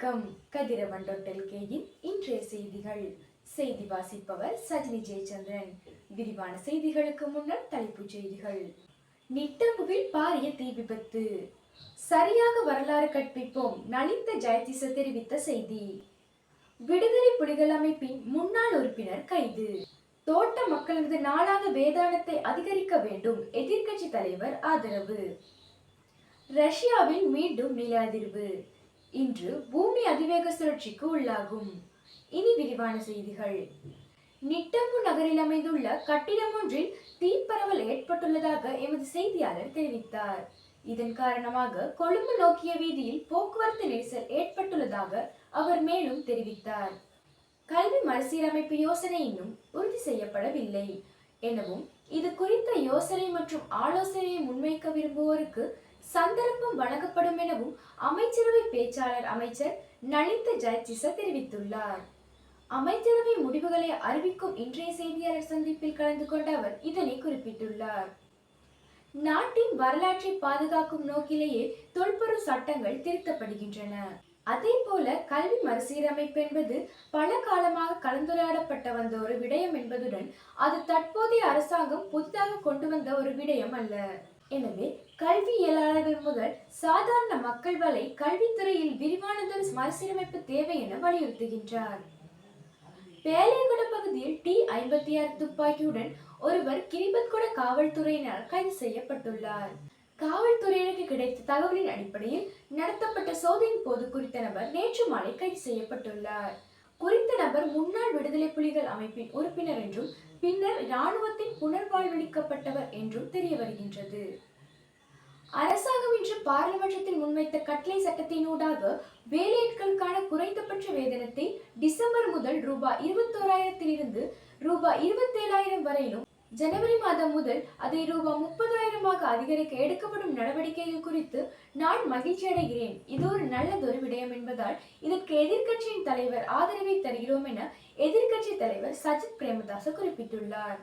வணக்கம். கதிரவன் டாக்டர் கேயின் இன்றைய செய்திகள். செய்தி வாசிப்பவர் சஜினி ஜெயச்சந்திரன். விரிவான செய்திகளுக்கு முன்னர் தலைப்புச் செய்திகள். நிட்டம்புவில் பாரிய தீ விபத்து. சரியாக வரலாறு கற்பிப்போம் நலிந்த ஜெயதிச தெரிவித்த செய்தி. விடுதலை புலிகள் அமைப்பின் முன்னாள் உறுப்பினர் கைது. தோட்ட மக்களது நாளாக வேதாளத்தை அதிகரிக்க வேண்டும் எதிர்க்கட்சி தலைவர் ஆதரவு. ரஷ்யாவில் மீண்டும் நில அதிர்வு. இன்று பூமி அதிவேக சுழற்சிக்கு உள்ளாகும். இனி விரிவான செய்திகள். நிட்டம்பு நகரில் அமைந்துள்ள கட்டிடம் ஒன்றில் தீப்பரவல் ஏற்பட்டுள்ளதாக எமது செய்தியாளர் தெரிவித்தார். இதன் காரணமாக கொழும்பு நோக்கிய வீதியில் போக்குவரத்து நெரிசல் ஏற்பட்டுள்ளதாக அவர் மேலும் தெரிவித்தார். கல்வி மறுசீரமைப்பு யோசனை இன்னும் உறுதி செய்யப்படவில்லை. எனவும் இது குறித்த யோசனை மற்றும் ஆலோசனையை முன்வைக்க விரும்புவோருக்கு சந்தர்ப்பம் வழங்கப்படும் எனவும் அமைச்சரவை பேச்சாளர் அமைச்சர் நலிந்த ஜெயதிச தெரிவித்துள்ளார். அமைச்சரவை முடிவுகளை அறிவிக்கும் இன்றைய செய்தியாளர் சந்திப்பில் கலந்து கொண்ட அவர் இதனை குறிப்பிட்டுள்ளார். நாட்டின் வரலாற்றை பாதுகாக்கும் நோக்கிலேயே தொல்பொருள் சட்டங்கள் திருத்தப்படுகின்றன. அதே போல கல்வி மறுசீரமைப்பு என்பது பல காலமாக கலந்துரையாடப்பட்ட வந்த ஒரு விடயம் என்பதுடன் அது தற்போதைய அரசாங்கம் புதிதாக கொண்டு வந்த ஒரு விடயம் அல்ல. எனவே கல்வியலாளர்கள் முதல் சாதாரண மக்கள் வரை கல்வித்துறையில் விரிவானதொரு மறுசீரமைப்பு தேவை என வலியுறுத்துகின்றார். பேலையகுட பகுதியில் டி ஐம்பத்தி ஆறு துப்பாக்கியுடன் ஒருவர் கிரிபத்குட காவல்துறையினர் கைது செய்யப்பட்டுள்ளார். காவல்துறையினருக்கு கிடைத்த தகவலின் அடிப்படையில் நடத்தப்பட்ட சோதனையின் போது குறித்த நபர் நேற்று மாலை கைது செய்யப்பட்டுள்ளார். குறித்த நபர் முன்னாள் விடுதலை புலிகள் அமைப்பின் உறுப்பினர் என்றும் பின்னர் இராணுவத்தின் புனர்வாழ்வளிக்கப்பட்டவர் என்றும் தெரிய வருகின்றது அரசாங்கம் இன்று பாராளுமன்றத்தில் முன்வைத்த கட்டளை சட்டத்தினூடாக வேலையாட்களுக்கான குறைந்தபட்ச வேதனத்தை டிசம்பர் முதல் ரூபாய் இருபத்தோராயிரத்திலிருந்து ரூபாய் இருபத்தேழாயிரம் வரையிலும் ஜனவரி மாதம் முதல் அதை ரூபாய் முப்பதாயிரமாக அதிகரிக்க எடுக்கப்படும் நடவடிக்கைகள் குறித்து நான் மகிழ்ச்சி அடைகிறேன். இது ஒரு நல்லதொரு விடயம் என்பதால் இதற்கு எதிர்க்கட்சியின் தலைவர் ஆதரவை தருகிறோம் என எதிர்க்கட்சி தலைவர் சஜித் பிரேமதாச குறிப்பிட்டுள்ளார்.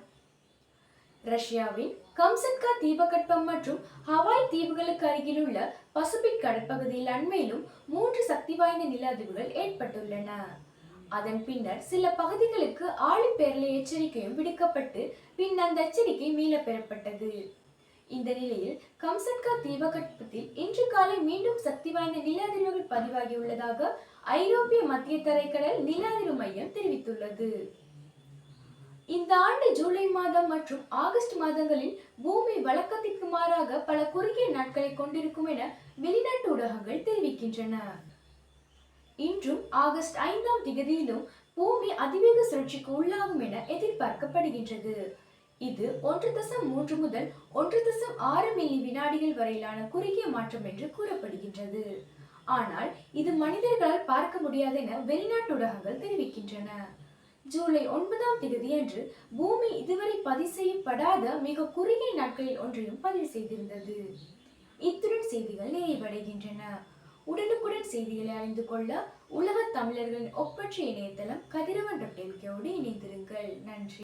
ரஷ்யாவின் கம்சட்கா தீபகற்பம் மற்றும் ஹவாய் தீவுகளுக்கு அருகிலுள்ள பசிபிக் கடற்பகுதியில் அண்மையிலும் மூன்று சக்தி வாய்ந்த நில அதிர்வுகள் ஏற்பட்டுள்ளன. அதன் பின்னர் சில பகுதிகளுக்கு ஆழிப்பேரலை எச்சரிக்கையும் விடுக்கப்பட்டு பின் அந்த எச்சரிக்கை மீள பெறப்பட்டது இந்த நிலையில் கம்சன்கா தீபகற்பத்தில் இன்று காலை மீண்டும் சக்தி வாய்ந்த நில அதிர்வுகள் பதிவாகியுள்ளதாக ஐரோப்பிய மத்திய தரைக்கடல் நில அதிர்வு மையம் தெரிவித்துள்ளது. இந்த ஆண்டு ஜூலை மாதம் மற்றும் ஆகஸ்ட் மாதங்களில் பூமி வழக்கத்திற்கு மாறாக பல குறுகிய நாட்களை கொண்டிருக்கும் என வெளிநாட்டு ஊடகங்கள் தெரிவிக்கின்றன. இன்றும் ஆகஸ்ட் ஐந்தாம் திகதியிலும் பூமி அதிவேக சுழற்சிக்கு உள்ளாகும் என எதிர்பார்க்கப்படுகின்றது. இது ஒன்று தசம் மூன்று முதல் ஒன்று தசம் ஆறு மில்லி வினாடிகள் வரையிலான குறுகிய மாற்றம் என்று கூறப்படுகின்றது. ஆனால் இது மனிதர்களால் பார்க்க முடியாது என வெளிநாட்டு ஊடகங்கள் தெரிவிக்கின்றன. ஜூலை ஒன்பதாம் தேதி அன்று பூமி இதுவரை பதிவு செய்யப்படாத மிக குறுகிய நாட்களில் ஒன்றையும் பதிவு செய்திருந்தது. இத்துடன் செய்திகள் நிறைவடைகின்றன. உடனுக்குடன் செய்திகளை அறிந்து கொள்ள உலக தமிழர்களின் ஒப்பற்ற இணையதளம் கதிரவன் டாட் இணைந்திருங்கள். நன்றி.